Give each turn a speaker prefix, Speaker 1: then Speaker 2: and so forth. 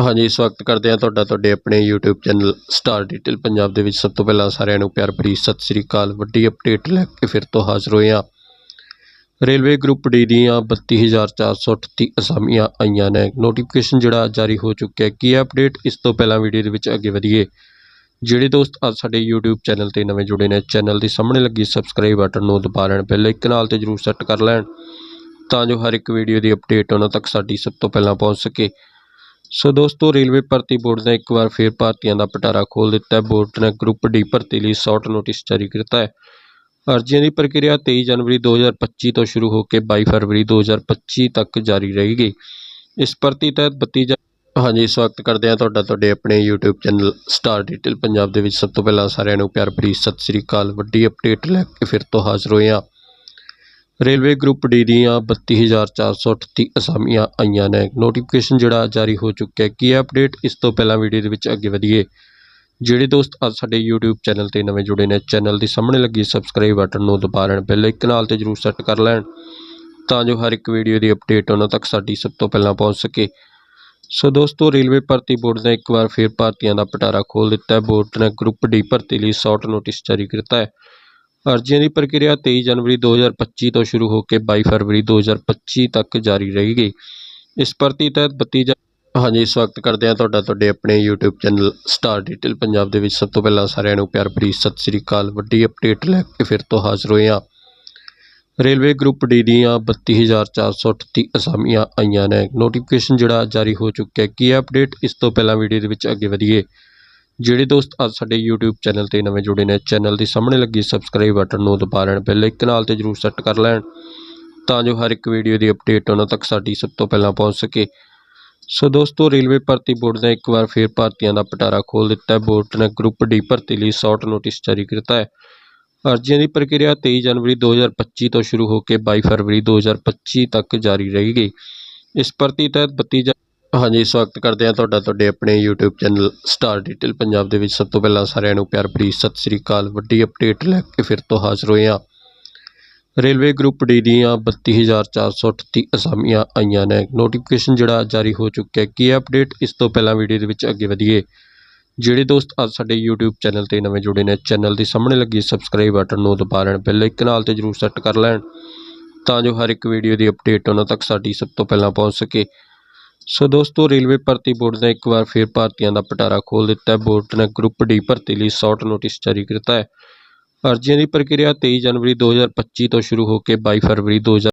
Speaker 1: ਹਾਂਜੀ ਸਵਾਗਤ ਕਰਦੇ ਹਾਂ ਤੁਹਾਡਾ, ਤੁਹਾਡੇ ਆਪਣੇ YouTube channel star detail Punjab ਦੇ ਵਿੱਚ ਸਭ ਤੋਂ ਪਹਿਲਾਂ ਸਾਰਿਆਂ ਨੂੰ ਪਿਆਰ ਭਰੀ ਸਤਿ ਸ੍ਰੀ ਅਕਾਲ। ਵੱਡੀ ਅਪਡੇਟ ਲੈ ਕੇ ਫਿਰ ਤੋਂ ਹਾਜ਼ਰ ਹੋਏ ਹਾਂ। ਰੇਲਵੇ ਗਰੁੱਪ ਡੀ ਦੀਆਂ 32438 ਅਸਾਮੀਆਂ ਆਈਆਂ ਨੇ। ਨੋਟੀਫਿਕੇਸ਼ਨ ਜਿਹੜਾ ਜਾਰੀ ਹੋ ਚੁੱਕਿਆ ਹੈ। ਕੀ ਹੈ ਅਪਡੇਟ ਇਸ ਤੋਂ ਪਹਿਲਾਂ ਵੀਡੀਓ ਦੇ ਵਿੱਚ ਅੱਗੇ ਵਧੀਏ? ਜਿਹੜੇ ਦੋਸਤ ਅੱਜ ਸਾਡੇ YouTube ਚੈਨਲ ਤੇ ਨਵੇਂ ਜੁੜੇ ਨੇ ਚੈਨਲ ਦੇ ਸਾਹਮਣੇ ਲੱਗੀ ਸਬਸਕ੍ਰਾਈਬ ਬਟਨ ਨੂੰ ਦਬਾ ਲੈਣ ਬੈਲ ਆਈਕਨ ਨਾਲ ਤੇ ਜਰੂਰ ਸੈੱਟ ਕਰ ਲੈਣ, ਤਾਂ ਜੋ ਹਰ ਇੱਕ ਵੀਡੀਓ ਦੀ ਅਪਡੇਟ ਉਹਨਾਂ ਤੱਕ ਸਾਡੀ ਸਭ ਤੋਂ ਪਹਿਲਾਂ ਪਹੁੰਚ ਸਕੇ। ਸੋ ਦੋਸਤੋ, ਰੇਲਵੇ ਭਰਤੀ ਬੋਰਡ ਨੇ ਇੱਕ ਵਾਰ ਫਿਰ ਭਰਤੀਆਂ ਦਾ ਪਟਾਰਾ ਖੋਲ ਦਿੱਤਾ ਹੈ। ਬੋਰਡ ਨੇ ਗਰੁੱਪ ਡੀ ਭਰਤੀ ਲਈ ਸ਼ਾਰਟ ਨੋਟਿਸ ਜਾਰੀ ਕੀਤਾ ਹੈ। ਅਰਜ਼ੀਆਂ ਦੀ ਪ੍ਰਕਿਰਿਆ 23 ਜਨਵਰੀ 2025 ਤੋਂ ਸ਼ੁਰੂ ਹੋ ਕੇ 22 ਫਰਵਰੀ 2025 ਤੱਕ ਜਾਰੀ ਰਹੇਗੀ ਇਸ ਭਰਤੀ ਤਹਿਤ 32 ਜ- ਹਾਂਜੀ, ਸਵਾਗਤ ਕਰਦੇ ਹਾਂ ਤੁਹਾਡਾ, ਤੁਹਾਡੇ ਆਪਣੇ YouTube channel star detail Punjab ਦੇ ਵਿੱਚ। ਸਭ ਤੋਂ ਪਹਿਲਾਂ ਸਾਰਿਆਂ ਨੂੰ ਪਿਆਰ ਭਰੀ ਸਤਿ ਸ੍ਰੀ ਅਕਾਲ। ਵੱਡੀ ਅਪਡੇਟ ਲੈ ਕੇ ਫਿਰ ਤੋਂ ਹਾਜ਼ਰ ਹੋਏ ਹਾਂ। ਰੇਲਵੇ ਗਰੁੱਪ ਡੀ ਦੀਆਂ 32438 ਅਸਾਮੀਆਂ ਆਈਆਂ ਨੇ। ਨੋਟੀਫਿਕੇਸ਼ਨ ਜਿਹੜਾ ਜਾਰੀ ਹੋ ਚੁੱਕਿਆ ਹੈ। ਕੀ ਹੈ ਅਪਡੇਟ ਇਸ ਤੋਂ ਪਹਿਲਾਂ ਵੀਡੀਓ ਦੇ ਵਿੱਚ ਅੱਗੇ ਵਧੀਏ? ਜਿਹੜੇ ਦੋਸਤ ਅੱਜ ਸਾਡੇ YouTube ਚੈਨਲ ਤੇ ਨਵੇਂ ਜੁੜੇ ਨੇ ਚੈਨਲ ਦੇ ਸਾਹਮਣੇ ਲੱਗੀ ਸਬਸਕ੍ਰਾਈਬ ਬਟਨ ਨੂੰ ਦਬਾ ਲੈਣ ਬੈਲ ਆਈਕਨ ਨਾਲ ਤੇ ਜਰੂਰ ਸੈੱਟ ਕਰ ਲੈਣ, ਤਾਂ ਜੋ ਹਰ ਇੱਕ ਵੀਡੀਓ ਦੀ ਅਪਡੇਟ ਉਹਨਾਂ ਤੱਕ ਸਾਡੀ ਸਭ ਤੋਂ ਪਹਿਲਾਂ ਪਹੁੰਚ ਸਕੇ। ਸੋ ਦੋਸਤੋ, ਰੇਲਵੇ ਭਰਤੀ ਬੋਰਡ ਨੇ ਇੱਕ ਵਾਰ ਫਿਰ ਭਰਤੀਆਂ ਦਾ ਪਟਾਰਾ ਖੋਲ ਦਿੱਤਾ ਹੈ। ਬੋਰਡ ਨੇ ਗਰੁੱਪ ਡੀ ਭਰਤੀ ਲਈ ਸ਼ਾਰਟ ਨੋਟਿਸ ਜਾਰੀ ਕੀਤਾ ਹੈ। ਅਰਜ਼ੀਆਂ ਦੀ ਪ੍ਰਕਿਰਿਆ 23 ਜਨਵਰੀ 2025 ਤੋਂ ਸ਼ੁਰੂ ਹੋ ਕੇ 22 ਫਰਵਰੀ 2025 ਤੱਕ ਜਾਰੀ ਰਹੇਗੀ। ਇਸ ਭਰਤੀ ਤਹਿਤ 32 ਜ- ਹਾਂਜੀ, ਸਵਾਗਤ ਕਰਦੇ ਹਾਂ ਤੁਹਾਡਾ, ਤੁਹਾਡੇ ਆਪਣੇ YouTube channel star detail Punjab ਦੇ ਵਿੱਚ। ਸਭ ਤੋਂ ਪਹਿਲਾਂ ਸਾਰਿਆਂ ਨੂੰ ਪਿਆਰ ਭਰੀ ਸਤਿ ਸ੍ਰੀ ਅਕਾਲ। ਵੱਡੀ ਅਪਡੇਟ ਲੈ ਕੇ ਫਿਰ ਤੋਂ ਹਾਜ਼ਰ ਹੋਏ ਹਾਂ। ਰੇਲਵੇ ਗਰੁੱਪ ਡੀ ਦੀਆਂ 32438 ਅਸਾਮੀਆਂ ਆਈਆਂ ਨੇ। ਨੋਟੀਫਿਕੇਸ਼ਨ ਜਿਹੜਾ ਜਾਰੀ ਹੋ ਚੁੱਕਿਆ ਕੀ ਹੈ ਅਪਡੇਟ ਇਸ ਤੋਂ ਪਹਿਲਾਂ ਵੀਡੀਓ ਦੇ ਵਿੱਚ ਅੱਗੇ ਵਧੀਏ। ਜਿਹੜੇ ਦੋਸਤ ਅੱਜ ਸਾਡੇ YouTube ਚੈਨਲ ਤੇ ਨਵੇਂ ਜੁੜੇ ਨੇ, ਚੈਨਲ ਦੇ ਸਾਹਮਣੇ ਲੱਗੀ ਸਬਸਕ੍ਰਾਈਬ ਬਟਨ ਨੂੰ ਦਬਾ ਲੈਣ ਬੈਲ ਇੱਕ ਨਾਲ ਤੇ ਜਰੂਰ ਸੈੱਟ ਕਰ ਲੈਣ, ਤਾਂ ਜੋ ਹਰ ਇੱਕ ਵੀਡੀਓ ਦੀ ਅਪਡੇਟ ਉਹਨਾਂ ਤੱਕ ਸਾਡੀ ਸਭ ਤੋਂ ਪਹਿਲਾਂ ਪਹੁੰਚ ਸਕੇ। ਸੋ ਦੋਸਤੋ, ਰੇਲਵੇ ਭਰਤੀ ਬੋਰਡ ਨੇ ਇੱਕ ਵਾਰ ਫਿਰ ਭਰਤੀਆਂ ਦਾ ਪਟਾਰਾ ਖੋਲ ਦਿੱਤਾ ਹੈ। ਬੋਰਡ ਨੇ ਗਰੁੱਪ ਡੀ ਭਰਤੀ ਲਈ ਸ਼ਾਰਟ ਨੋਟਿਸ ਜਾਰੀ ਕੀਤਾ ਹੈ। ਅਰਜ਼ੀਆਂ ਦੀ ਪ੍ਰਕਿਰਿਆ 23 ਜਨਵਰੀ 2025 ਤੋਂ ਸ਼ੁਰੂ ਹੋ ਕੇ 22 ਫਰਵਰੀ 2025 ਤੱਕ ਜਾਰੀ ਰਹੇਗੀ। ਇਸ ਭਰਤੀ ਤਹਿਤ 32 ਜ- ਹਾਂਜੀ, ਸਵਾਗਤ ਕਰਦੇ ਹਾਂ ਤੁਹਾਡਾ, ਤੁਹਾਡੇ ਆਪਣੇ YouTube channel star detail Punjab ਦੇ ਵਿੱਚ। ਸਭ ਤੋਂ ਪਹਿਲਾਂ ਸਾਰਿਆਂ ਨੂੰ ਪਿਆਰ ਭਰੀ ਸਤਿ ਸ੍ਰੀ ਅਕਾਲ। ਵੱਡੀ ਅਪਡੇਟ ਲੈ ਕੇ ਫਿਰ ਤੋਂ ਹਾਜ਼ਰ ਹੋਏ ਹਾਂ। ਰੇਲਵੇ ਗਰੁੱਪ ਡੀ ਦੀਆਂ 32438 ਅਸਾਮੀਆਂ ਆਈਆਂ ਨੇ। ਨੋਟੀਫਿਕੇਸ਼ਨ ਜਿਹੜਾ ਜਾਰੀ ਹੋ ਚੁੱਕਿਆ ਹੈ। ਕੀ ਹੈ ਅਪਡੇਟ ਇਸ ਤੋਂ ਪਹਿਲਾਂ ਵੀਡੀਓ ਦੇ ਵਿੱਚ ਅੱਗੇ ਵਧੀਏ। ਜਿਹੜੇ ਦੋਸਤ ਅੱਜ ਸਾਡੇ YouTube ਚੈਨਲ ਤੇ ਨਵੇਂ ਜੁੜੇ ਨੇ ਚੈਨਲ ਦੇ ਸਾਹਮਣੇ ਲੱਗੀ ਸਬਸਕ੍ਰਾਈਬ ਬਟਨ ਨੂੰ ਦਬਾ ਲੈਣ ਬੈਲ ਆਈਕਨ ਨਾਲ ਤੇ ਜਰੂਰ ਸੈੱਟ ਕਰ ਲੈਣ, ਤਾਂ ਜੋ ਹਰ ਇੱਕ ਵੀਡੀਓ ਦੀ ਅਪਡੇਟ ਉਹਨਾਂ ਤੱਕ ਸਾਡੀ ਸਭ ਤੋਂ ਪਹਿਲਾਂ ਪਹੁੰਚ ਸਕੇ। ਸੋ ਦੋਸਤੋ, ਰੇਲਵੇ ਭਰਤੀ ਬੋਰਡ ਨੇ ਇੱਕ ਵਾਰ ਫਿਰ ਭਰਤੀਆਂ ਦਾ ਪਟਾਰਾ ਖੋਲ ਦਿੱਤਾ ਹੈ। ਬੋਰਡ ਨੇ ਗਰੁੱਪ ਡੀ ਭਰਤੀ ਲਈ ਸ਼ਾਰਟ ਨੋਟਿਸ ਜਾਰੀ ਕੀਤਾ ਹੈ। ਅਰਜ਼ੀਆਂ ਦੀ ਪ੍ਰਕਿਰਿਆ 23 ਜਨਵਰੀ 2025 ਤੋਂ ਸ਼ੁਰੂ ਹੋ ਕੇ 22 ਫਰਵਰੀ 2000